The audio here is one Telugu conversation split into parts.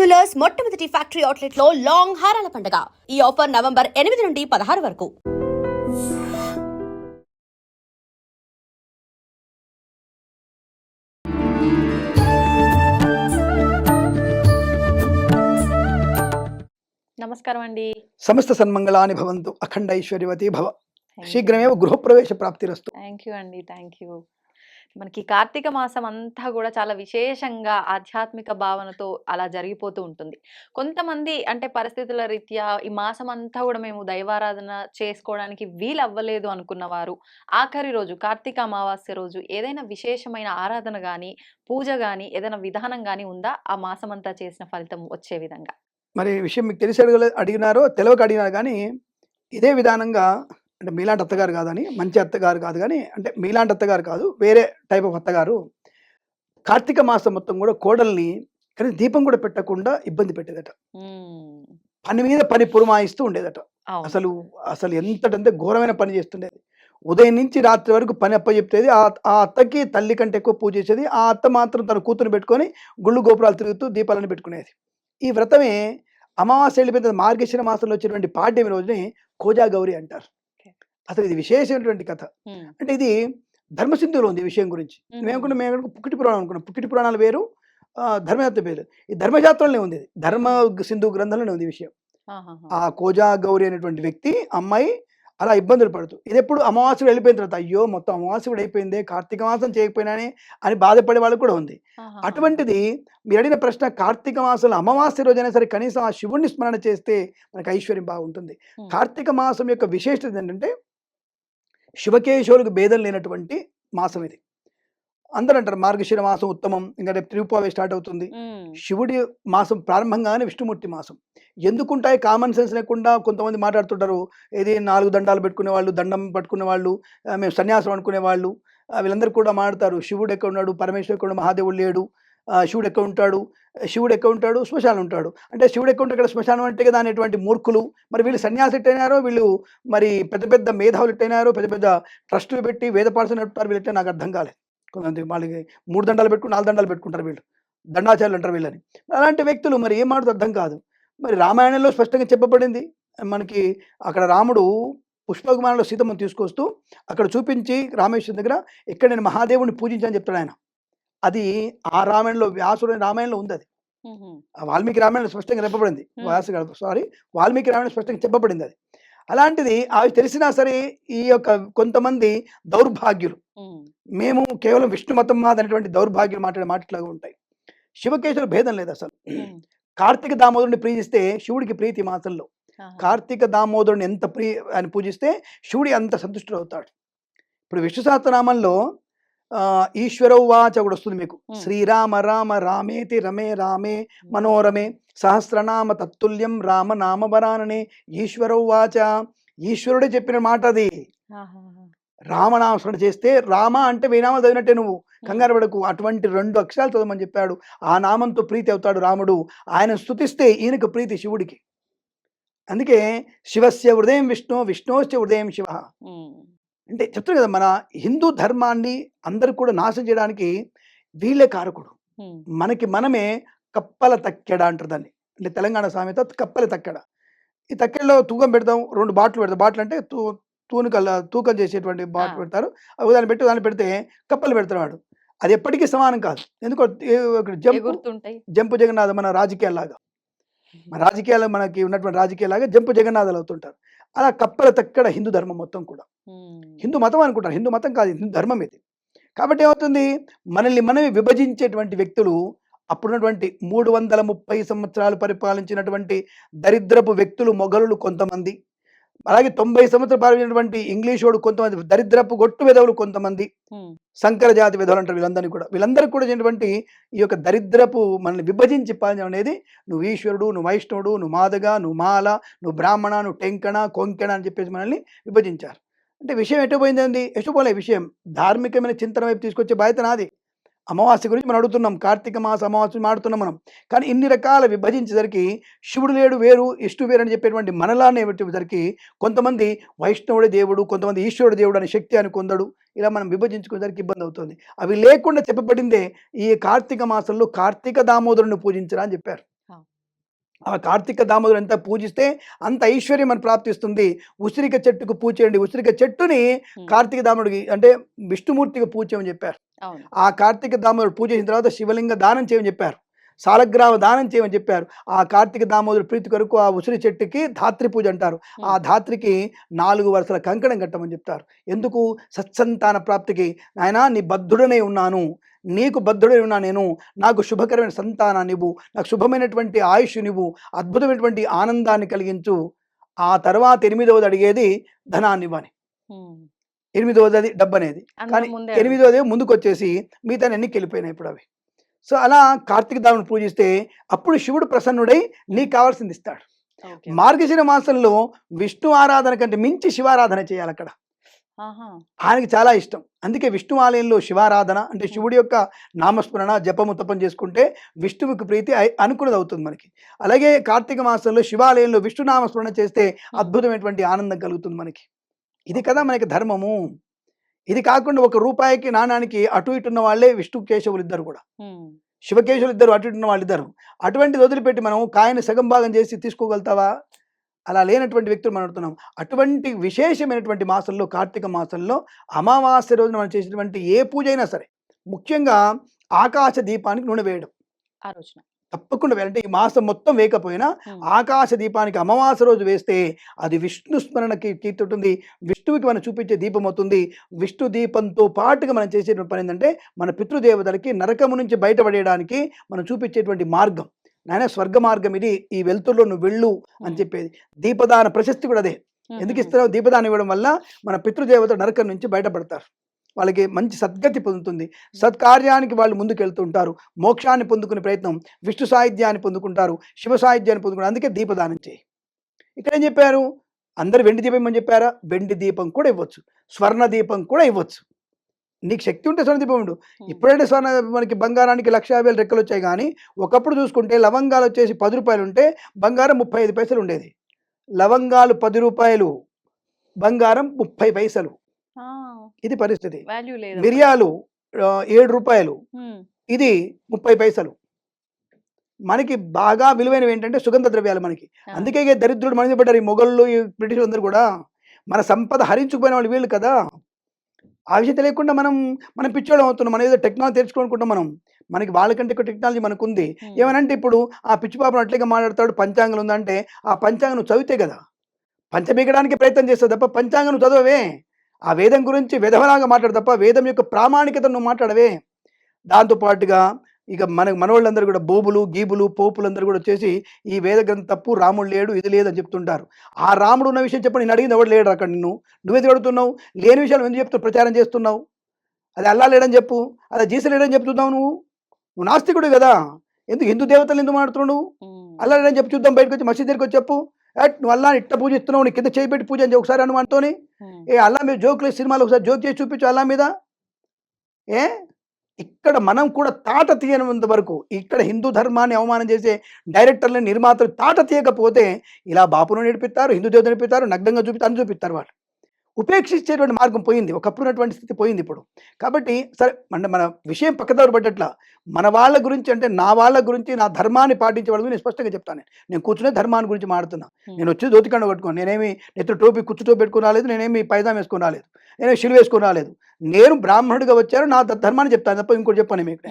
జ్యువెలర్స్ మొట్టమొదటి ఫ్యాక్టరీ అవుట్లెట్లో లాంగ్ హారాల పండుగ. ఈ ఆఫర్ నవంబర్ ఎనిమిది నుండి పదహారు వరకు. నమస్కారం అండి. సమస్త సన్మంగళాని భవంతు. అఖండ ఐశ్వర్యవతి భవ. శీఘ్రమేవ గృహప్రవేశ ప్రాప్తిరస్తు. థ్యాంక్ యూ అండి థ్యాంక్ యూ మనకి కార్తీక మాసం అంతా కూడా చాలా విశేషంగా ఆధ్యాత్మిక భావనతో అలా జరిగిపోతూ ఉంటుంది. కొంతమంది అంటే పరిస్థితుల రీత్యా ఈ మాసం అంతా కూడా మేము దైవారాధన చేసుకోవడానికి వీలు అవ్వలేదు అనుకున్న వారు ఆఖరి రోజు కార్తీక అమావాస్య రోజు ఏదైనా విశేషమైన ఆరాధన కానీ పూజ కానీ ఏదైనా విధానం కానీ ఉందా? ఆ మాసం అంతా చేసిన ఫలితం వచ్చే విధంగా. మరి విషయం మీకు తెలిసి అడిగినారో తెలియక అడిగినారు కానీ ఇదే విధానంగా అంటే మీలాంటి అత్తగారు కాదని మంచి అత్తగారు కాదు కానీ అంటే మీలాంటి అత్తగారు కాదు వేరే టైప్ ఆఫ్ అత్తగారు. కార్తీక మాసం మొత్తం కూడా కోడల్ని కానీ దీపం కూడా పెట్టకుండా ఇబ్బంది పెట్టేదట. పని మీద పని పురమాయిస్తూ ఉండేదట. అసలు అసలు ఎంతటంటే ఘోరమైన పని చేస్తుండేది. ఉదయం నుంచి రాత్రి వరకు పని అప్పచెప్పేది. ఆ ఆ అత్తకి తల్లి కంటే ఎక్కువ పూజ చేసేది. ఆ అత్త మాత్రం తన కూతురు పెట్టుకొని గుళ్ళు గోపురాలు తిరుగుతూ దీపాలను పెట్టుకునేది. ఈ వ్రతమే అమావాస్య వెళ్ళిపోయిన మార్గశిర మాసంలో వచ్చేటువంటి పాడ్యమి రోజుని కోజా గౌరి అంటారు. అసలు ఇది విశేషమైనటువంటి కథ. అంటే ఇది ధర్మసింధులో ఉంది విషయం గురించి మ్మ్. మేము పుక్కిటి పురాణం అనుకున్నాం పుక్కిటి పురాణాలు వేరు ఆ, ధర్మశాస్త్రం వేరు ఈ ధర్మశాస్త్రంలోనే ఉంది. ధర్మ సింధు గ్రంథంలోనే ఉంది విషయం. ఆ కోజా గౌరి అనేటువంటి వ్యక్తి అమ్మాయి అలా ఇబ్బందులు పడుతూ ఇది ఎప్పుడు అమావాస్య వెళ్ళిపోయిన తర్వాత అయ్యో మొత్తం అమావాస్య కూడా అయిపోయింది కార్తీక మాసం చేయకపోయినానే అని బాధపడే వాళ్ళకు కూడా ఉంది. అటువంటిది మీరు అడిగిన ప్రశ్న కార్తీక మాసంలో అమావాస్య రోజైనా సరే కనీసం ఆ శివుణ్ణి స్మరణ చేస్తే మనకు ఐశ్వర్యం బాగుంటుంది. కార్తీక మాసం యొక్క విశేషత ఏంటంటే శివకేశవులకు భేదం లేనటువంటి మాసం ఇది. అందరూ అంటారు మార్గశిర మాసం ఉత్తమం ఇంకా రేపు తిరుపావే స్టార్ట్ అవుతుంది. శివుడి మాసం ప్రారంభంగానే విష్ణుమూర్తి మాసం. ఎందుకుంటాయి? కామన్ సెన్స్ లేకుండా కొంతమంది మాట్లాడుతుంటారు. ఇది నాలుగు దండాలు పెట్టుకునే వాళ్ళు దండం పట్టుకునే వాళ్ళు మేము సన్యాసం అనుకునే వాళ్ళు వీళ్ళందరూ కూడా మాట్లాడతారు. శివుడు ఎక్కడ ఉన్నాడు? పరమేశ్వరుడు ఎక్కడ మహాదేవుడు లేడు. శివుడు ఎక్కడ ఉంటాడు? శివుడు ఎక్కడ ఉంటాడు? శ్మశానం ఉంటాడు. అంటే శివుడు ఎక్కడ ఉంటాడు? ఇక్కడ శ్మశానం అంటే కదా అనేటువంటి మూర్ఖులు. మరి వీళ్ళు సన్యాసి ఎట్టయినారో? వీళ్ళు మరి పెద్ద పెద్ద మేధావులు ఎట్టయినారో? పెద్ద పెద్ద ట్రస్టులు పెట్టి వేద పాఠశాల నడుపుతారు వీళ్ళంటే నాకు అర్థం కాలేదు కొంతమంది వాళ్ళకి మూడు దండాలు పెట్టుకుని నాలుగు దండాలు పెట్టుకుంటారు వీళ్ళు. దండాచార్యులు అంటారు వీళ్ళని. అలాంటి వ్యక్తులు మరి ఏం మాట్లాడుతూ అర్థం కాదు. మరి రామాయణంలో స్పష్టంగా చెప్పబడింది. మనకి అక్కడ రాముడు పుష్పకుమారంలో సీతమ్మను తీసుకొస్తూ అక్కడ చూపించి రామేశ్వరం దగ్గర ఇక్కడ నేను మహాదేవుని పూజించని చెప్తాడు ఆయన. అది ఆ రామాయణంలో వ్యాసుడు రామాయణంలో ఉంది అది వాల్మీకి రామాయణంలో స్పష్టంగా చెప్పబడింది. వ్యాసు సారీ వాల్మీకి రామాయణం స్పష్టంగా చెప్పబడింది అది. అలాంటిది అవి తెలిసినా సరే ఈ యొక్క కొంతమంది దౌర్భాగ్యులు. మ్మ్. కేవలం విష్ణు మతం మాదనేటువంటి దౌర్భాగ్యం మాట్లాడే మాటలాగా ఉంటాయి. శివకేశవుల భేదం లేదు అసలు. కార్తీక దామోదరుని ప్రీతిస్తే శివుడికి ప్రీతి మాసంలో. కార్తీక దామోదరుని ఎంత ప్రీ అని పూజిస్తే శివుడి అంత సంతుష్టుడు అవుతాడు ఇప్పుడు విష్ణు సహస్రనామంలో ఆ, ఈశ్వర ఉవాచ కూడా వస్తుంది మీకు. శ్రీరామ రామ రామేతి రమే రామే మనోరమే సహస్రనామ తత్తుల్యం రామ నామవరాననే ఈశ్వర ఉవాచ. ఈశ్వరుడే చెప్పిన మాట అది. రామనామస్మరణ చేస్తే రామ అంటే వేనామా చదివినట్టే నువ్వు. కంగారు పడకు అటువంటి రెండు అక్షరాలు చదవమని చెప్పాడు. ఆ నామంతో ప్రీతి అవుతాడు రాముడు. ఆయన స్తుతిస్తే ఈయనకు ప్రీతి శివుడికి. అందుకే శివస్య హృదయం విష్ణు విష్ణుశ్చ హృదయం శివ. అంటే చెప్తారు కదా మన హిందూ ధర్మాన్ని అందరు కూడా నాశనం చేయడానికి వీళ్ళే కారకుడు. మనకి మనమే కప్పల తక్కెడ అంటారు దాన్ని. అంటే తెలంగాణ సామెత కప్పల తక్కెడ. ఈ తక్కెడలో తూకం పెడతాం రెండు బాటిల్ పెడతాం. బాటిల్ అంటే తూ తూనికల్ తూకం చేసేటువంటి బాటిల్. పెడతారు. అవి దాన్ని పెట్టి దాన్ని పెడితే కప్పలు పెడతారు వాడు. అది ఎప్పటికీ సమానం కాదు. ఎందుకో జంపు జంపు జగన్నాథ మన రాజకీయాల్లాగా. మన రాజకీయాలు మనకి ఉన్నటువంటి రాజకీయాలాగా జంపు జగన్నాథాలు అవుతుంటారు. అలా కప్పల తక్కడ హిందూ ధర్మం మొత్తం కూడా. హిందూ మతం అనుకుంటారు. హిందూ మతం కాదు. హిందూ ధర్మం ఇది. కాబట్టి ఏమవుతుంది? మనల్ని మనమే విభజించేటువంటి వ్యక్తులు అప్పుడున్నటువంటి మూడు వందల ముప్పై సంవత్సరాలు పరిపాలించినటువంటి దరిద్రపు వ్యక్తులు మొఘలులు కొంతమంది. అలాగే తొంభై సంవత్సరాలు పాలించినటువంటి ఇంగ్లీష్ వాడు కొంతమంది దరిద్రపు గొట్టు విధవులు కొంతమంది. సంకర జాతి విధవులు అంటారు వీళ్ళందరినీ కూడా. వీళ్ళందరికీ కూడా చేసినటువంటి ఈ యొక్క దరిద్రపు మనల్ని విభజించి పాలించడం అనేది నువ్వు ఈశ్వరుడు నువ్వు వైష్ణవుడు నువ్వు మాదగ నువ్వు మాల నువ్వు బ్రాహ్మణ నువ్వు టెంకణ కొంకెణ అని చెప్పేసి మనల్ని విభజించారు. అంటే విషయం ఎటు పోయిందండి? ఎటు పోలే విషయం. ధార్మికమైన చింతన వైపు తీసుకొచ్చే బాధ్యత నాది. అమావాస్య గురించి మనం అడుగుతున్నాం కార్తీక మాస అమావాస్య మాడుతున్నాం మనం. కానీ ఇన్ని రకాల విభజించేసరికి శివుడు లేడు వేరు ఇష్టు వేరు అని చెప్పేటువంటి మనలానే వచ్చేసరికి కొంతమంది వైష్ణవుడే దేవుడు కొంతమంది ఈశ్వరుడు దేవుడు అనే శక్తి అని కొందడు. ఇలా మనం విభజించుకునేసరికి ఇబ్బంది అవుతుంది. అవి లేకుండా చెప్పబడిందే ఈ కార్తీక మాసంలో కార్తీక దామోదరుని పూజించరా అని చెప్పారు. ఆ కార్తీక దామోదరు ఎంత పూజిస్తే అంత ఐశ్వర్యం మనకు ప్రాప్తిస్తుంది. ఉసిరిక చెట్టుకు పూజ చేయండి. ఉసిరిక చెట్టుని కార్తీక దాముడికి అంటే విష్ణుమూర్తికి పూజ చేయమని చెప్పారు. ఆ కార్తీక దామోదరుడు పూజ చేసిన తర్వాత శివలింగ దానం చేయమని చెప్పారు. సాలగ్రామ దానం చేయమని చెప్పారు. ఆ కార్తీక దామోదరుడు ప్రీతి కొరకు ఆ ఉసిరి చెట్టుకి ధాత్రి పూజ అంటారు. ఆ ధాత్రికి నాలుగు వరుసల కంకణం కట్టమని చెప్తారు. ఎందుకు? సత్సంతాన ప్రాప్తికి నాయనా నీ బద్ధుడనే ఉన్నాను. నీకు బద్ధుడై ఉన్నా నేను. నాకు శుభకరమైన సంతానాన్ని ఇవ్వు. నాకు శుభమైనటువంటి ఆయుష్ నివ్వు అద్భుతమైనటువంటి ఆనందాన్ని కలిగించు. ఆ తర్వాత ఎనిమిదవది అడిగేది ధనాన్ని ఇవ్వని. ఎనిమిదవది డబ్బు అనేది కానీ ముందే ఎనిమిదోది ముందుకు వచ్చేసి మిగతా ఎన్నికి వెళ్ళిపోయినాయి ఇప్పుడు అవి. సో అలా కార్తీక దాముని పూజిస్తే అప్పుడు శివుడు ప్రసన్నుడై నీకు కావాల్సింది ఇస్తాడు. మార్గశిర మాసంలో విష్ణు ఆరాధన కంటే మించి శివారాధన చేయాలి అక్కడ. ఆయనకి చాలా ఇష్టం. అందుకే విష్ణు ఆలయంలో శివారాధన అంటే శివుడి యొక్క నామస్మరణ జపము తపం చేసుకుంటే విష్ణువుకి ప్రీతి అనుకున్నది అవుతుంది మనకి. అలాగే కార్తీక మాసంలో శివాలయంలో విష్ణు నామస్మరణ చేస్తే అద్భుతమైనటువంటి ఆనందం కలుగుతుంది మనకి. ఇది కదా మనకి ధర్మము. ఇది కాకుండా ఒక రూపాయికి నాణానికి అటు ఇటు ఉన్న వాళ్ళే విష్ణు కేశవులు ఇద్దరు కూడా. శివకేశవులు ఇద్దరు అటు ఇటు ఉన్న వాళ్ళు ఇద్దరు. అటువంటిది వదిలిపెట్టి మనం కాయని సగం భాగం చేసి తీసుకోగలుగుతావా? అలా లేనటువంటి వ్యక్తులు మనం అడుగుతున్నాం. అటువంటి విశేషమైనటువంటి మాసంలో కార్తీక మాసంలో అమావాస్య రోజున మనం చేసేటువంటి ఏ పూజ అయినా సరే ముఖ్యంగా ఆకాశ దీపానికి నూనె వేయడం. ఆ రోజున. తప్పకుండా వేయాలంటే ఈ మాసం మొత్తం వేయకపోయినా ఆకాశ దీపానికి అమావాస్య రోజు వేస్తే అది విష్ణు స్మరణకి కీర్తుంటుంది విష్ణువుకి మనం చూపించే దీపం అవుతుంది. విష్ణు దీపంతో పాటుగా మనం చేసేటువంటి పని ఏంటంటే మన పితృదేవతలకి నరకము నుంచి బయటపడేయడానికి మనం చూపించేటువంటి మార్గం. నాయన స్వర్గ మార్గం ఇది. ఈ వెలుతుల్లో నువ్వు వెళ్ళు అని చెప్పేది. దీపదాన ప్రశస్తి కూడా అదే. ఎందుకు ఇస్తున్నావు? దీపదానం ఇవ్వడం వల్ల మన పితృదేవత నరకం నుంచి బయటపడతారు. వాళ్ళకి మంచి సద్గతి పొందుతుంది. సత్కార్యానికి వాళ్ళు ముందుకు వెళ్తుంటారు మోక్షాన్ని పొందుకునే ప్రయత్నం విష్ణు సాహిత్యాన్ని పొందుకుంటారు శివ సాహిత్యాన్ని పొందుకుంటారు. అందుకే దీపదానం చేయి. ఇక్కడ ఏం చెప్పారు? అందరు వెండి దీపం ఇవ్వమని చెప్పారా? వెండి దీపం కూడా ఇవ్వచ్చు. స్వర్ణ దీపం కూడా ఇవ్వచ్చు. నీకు శక్తి ఉంటే స్వర్ణ దీపం ఉండు. ఉమ్, ఇప్పుడైతే స్వర్ణ మనకి బంగారానికి లక్ష యాభై వేలు రెక్కలు వచ్చాయి కానీ ఒకప్పుడు చూసుకుంటే లవంగాలు వచ్చేసి పది రూపాయలు ఉంటే బంగారం ముప్పై ఐదు పైసలు ఉండేది. లవంగాలు పది రూపాయలు బంగారం ముప్పై పైసలు. ఇది పరిస్థితి. మిరియాలు ఏడు రూపాయలు. ఇది ముప్పై పైసలు. మనకి బాగా విలువైనవి ఏంటంటే సుగంధ ద్రవ్యాలు మనకి. అందుకే దరిద్రుడు మన మీద పడ్డారు ఈ మొఘళ్ళు ఈ బ్రిటిష్ అందరూ కూడా మన సంపద హరించుకుపోయిన వాళ్ళు వీళ్ళు కదా. ఆ విషయం తెలియకుండా మనం మనం పిచ్చోళ్ళం అవుతున్నాం. మనం ఏదో టెక్నాలజీ తెచ్చుకోనుకుంటాం మనం. మనకి వాళ్ళకంటే ఎక్కువ టెక్నాలజీ మనకు ఉంది ఏమనంటే ఇప్పుడు ఆ పిచ్చి పాపను అట్లగా మాట్లాడతాడు. పంచాంగం ఉందంటే ఆ పంచాంగం చదివితే కదా. పంచబీగడానికి ప్రయత్నం చేస్తావు తప్ప పంచాంగం చదవవే. ఆ వేదం గురించి విధవలాగా మాట్లాడు తప్ప వేదం యొక్క ప్రామాణికత నువ్వు మాట్లాడవే. దాంతోపాటుగా ఇక మన మనవాళ్ళందరూ కూడా బోబులు గీబులు పోపులందరూ కూడా వచ్చేసి ఈ వేద గ్రంథం తప్పు రాముడు లేడు ఇది లేదని చెప్తుంటారు. ఆ రాముడు ఉన్న విషయం చెప్పి నేను అడిగింది ఎవడు లేడు అక్కడ నిన్ను? నువ్వెందుకు అడుగుతున్నావు? లేని విషయాలు ఎందుకు చెప్తూ ప్రచారం చేస్తున్నావు? అది అల్లా లేడని చెప్పు అది జీస లేడని చెప్తున్నావు నువ్వు? నువ్వు నాస్తికుడు కదా? ఎందుకు హిందూ దేవతలు ఎందుకు మాట్లాడుతున్నావు నువ్వు? అల్లా లేడని చెప్పి చూద్దాం బయటకు వచ్చి మసీద్ దగ్గరికి వచ్చి చెప్పు "ఏట్, నువ్వు అల్లా ఇట్ట పూజిస్తున్నావు నీ కింద చేయి పెట్టి పూజ అని చెప్పు ఒకసారి అను మనతోని ఉమ్, ఏ అల్లా మీద జోకులు సినిమాలు ఒకసారి జోక్ చేసి చూపించు అల్లా మీద. ఏ? ఇక్కడ మనం కూడా తాట తీయనంత వరకు ఇక్కడ హిందూ ధర్మాన్ని అవమానం చేసే డైరెక్టర్లు నిర్మాతలు తాట తీయకపోతే ఇలా బాపును నడిపిస్తారు హిందూ దేవత నడిపిస్తారు నగ్నంగా చూపిస్తారు అని చూపిస్తారు వాళ్ళు. ఉపేక్షించేటువంటి మార్గం పోయింది. ఒకప్పుడు ఉన్నటువంటి స్థితి పోయింది ఇప్పుడు. కాబట్టి సరే అంటే మన విషయం పక్కదారు పడ్డట్ల మన వాళ్ళ గురించి అంటే నా వాళ్ళ గురించి నా ధర్మాన్ని పాటించే వాళ్ళ గురించి నేను స్పష్టంగా చెప్తాను. నేను. కూర్చునే ధర్మాన్ని గురించి మాడుతున్నా నేను వచ్చి దోతికండ కట్టుకోను నేనేమి నెత్తి టోపీ కుచ్చు టోపీ పెట్టుకుని రాలేదు నేనేమి పైదాం వేసుకుని రాలేదు నేను షిలు వేసుకుని రాలేదు. నేను బ్రాహ్మణుడిగా వచ్చాను నా ధర్మాన్ని చెప్తాను తప్ప ఇంకోటి చెప్పాను మీకు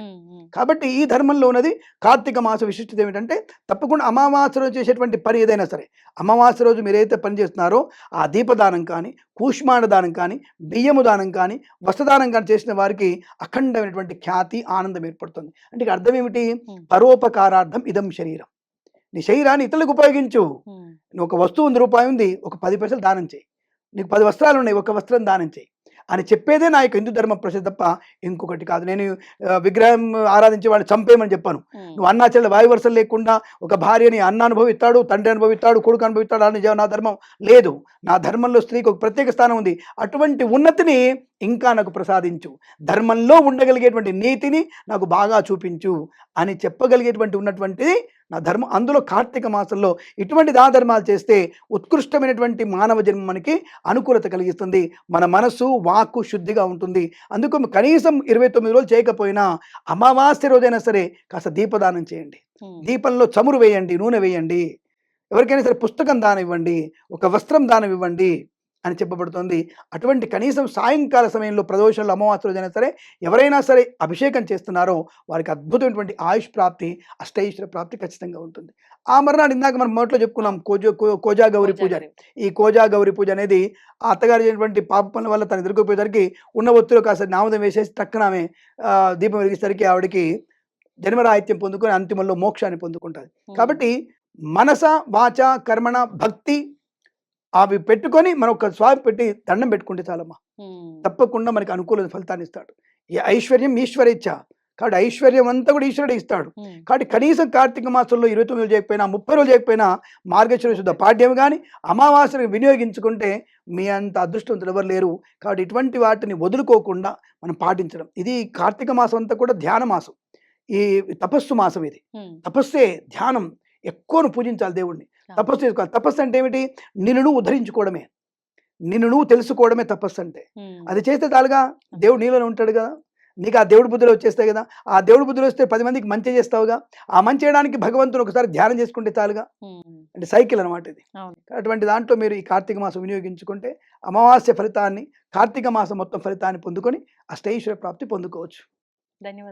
కాబట్టి ఈ ధర్మంలో ఉన్నది కార్తీక మాస విశిష్టత ఏమిటంటే తప్పకుండా అమావాస్య రోజు చేసేటువంటి పని ఏదైనా సరే అమావాస్య రోజు మీరు ఏదైతే పని చేస్తున్నారో ఆ దీపదానం కానీ కూష్మాండ దానం కానీ బియ్యము దానం కానీ వస్త్రదానం కానీ చేసిన వారికి అఖండమైనటువంటి ఖ్యాతి ఆనందం ఏర్పడుతుంది. అంటే అర్థం ఏమిటి? పరోపకారార్థం ఇదం శరీరం. నీ శరీరాన్ని ఇతరులకు ఉపయోగించు. ఒక వస్తువు ఉంది రూపాయి ఉంది ఒక పది పైసలు దానం చేయి. నీకు పది వస్త్రాలు ఉన్నాయి ఒక వస్త్రం దానం చేయి. అని చెప్పేదే నా యొక్క హిందూ ధర్మ ప్రసిద్ధి తప్ప ఇంకొకటి కాదు. నేను విగ్రహం ఆరాధించే వాళ్ళు చంపేయమని చెప్పాను. నువ్వు అన్నాచెల్ల వాయు వరుసలు లేకుండా ఒక భార్యని అన్న అనుభవిస్తాడు తండ్రి అనుభవిస్తాడు కొడుకు అనుభవిస్తాడు అని నా ధర్మం లేదు. నా ధర్మంలో స్త్రీకి ఒక ప్రత్యేక స్థానం ఉంది. అటువంటి ఉన్నతిని ఇంకా నాకు ప్రసాదించు. ధర్మంలో ఉండగలిగేటువంటి నీతిని నాకు బాగా చూపించు అని చెప్పగలిగేటువంటి ఉన్నటువంటిది నా ధర్మం అందులో కార్తీక మాసంలో ఇటువంటి దాన ధర్మాలు చేస్తే ఉత్కృష్టమైనటువంటి మానవ జన్మ మనకి అనుకూలత కలిగిస్తుంది. మన మనసు వాక్కు శుద్ధిగా ఉంటుంది. అందుకు కనీసం ఇరవై తొమ్మిది రోజులు చేయకపోయినా అమావాస్య రోజైనా సరే కాస్త దీపదానం చేయండి. దీపంలో చమురు వేయండి నూనె వేయండి. ఎవరికైనా సరే పుస్తకం దానం ఇవ్వండి ఒక వస్త్రం దానం ఇవ్వండి. అని చెప్పబడుతోంది. అటువంటి కనీసం సాయంకాల సమయంలో ప్రదోషంలో అమావాస్య రోజైనా సరే ఎవరైనా సరే అభిషేకం చేస్తున్నారో వారికి అద్భుతమైనటువంటి ఆయుష్ ప్రాప్తి అష్టైశ్వర ప్రాప్తి ఖచ్చితంగా ఉంటుంది. ఆ మర్నాడు ఇందాక మనం మొదట్లో చెప్పుకున్నాం కోజో కోజా గౌరి పూజ. ఈ కోజా గౌరి పూజ అనేది ఆ అత్తగారు చేసినటువంటి పాప పనుల వల్ల తను ఎదుర్కోపోయేసరికి ఉన్న ఒత్తిలో కాస్త నామదం వేసేసి టక్కన ఆమె దీపం వెలిగేసరికి ఆవిడకి జన్మరాహిత్యం పొందుకొని అంతిమంలో మోక్షాన్ని పొందుకుంటుంది. కాబట్టి మనస వాచ కర్మణ భక్తి అవి పెట్టుకొని మనం ఒక స్వామి పెట్టి దండం పెట్టుకుంటే చాలమ్మా. తప్పకుండా మనకి అనుకూల ఫలితాన్ని ఇస్తాడు. ఈ ఐశ్వర్యం ఈశ్వర ఇచ్చ. కాబట్టి ఐశ్వర్యం అంతా కూడా ఈశ్వరుడు ఇస్తాడు. కాబట్టి కనీసం కార్తీక మాసంలో ఇరవై తొమ్మిది రోజులు చేయకపోయినా ముప్పై రోజులు చేయకపోయినా మార్గశిర శుద్ధ పాడ్యం కానీ అమావాస్యను వినియోగించుకుంటే మీ అంత అదృష్టవంతులు ఎవరు లేరు. కాబట్టి ఇటువంటి వాటిని వదులుకోకుండా మనం పాటించడం. ఇది కార్తీక మాసం అంతా కూడా ధ్యాన మాసం. ఈ తపస్సు మాసం ఇది. తపస్సే ధ్యానం. ఎక్కువను పూజించాలి దేవుణ్ణి. తపస్సు చేసుకోవాలి తపస్సు అంటే ఏమిటి? నిన్ను నువ్వు ఉద్ధరించుకోవడమే. నిన్ను నువ్వు తెలుసుకోవడమే తపస్సు అంటే. అది చేస్తే చాలుగా దేవుడు నీలోనే ఉంటాడు కదా. నీకు ఆ దేవుడి బుద్ధులు వచ్చేస్తాయి కదా. ఆ దేవుడి బుద్ధులు వస్తే పది మందికి మంచి చేస్తావుగా. ఆ మంచి చేయడానికి భగవంతుడు ఒకసారి ధ్యానం చేసుకుంటే చాలుగా. అంటే సైకిల్ అనమాట ఇది. అటువంటి దాంట్లో మీరు ఈ కార్తీక మాసం వినియోగించుకుంటే అమావాస్య ఫలితాన్ని కార్తీక మాసం మొత్తం ఫలితాన్ని పొందుకొని అష్టైశ్వర ప్రాప్తి పొందుకోవచ్చు. ధన్యవాదాలు.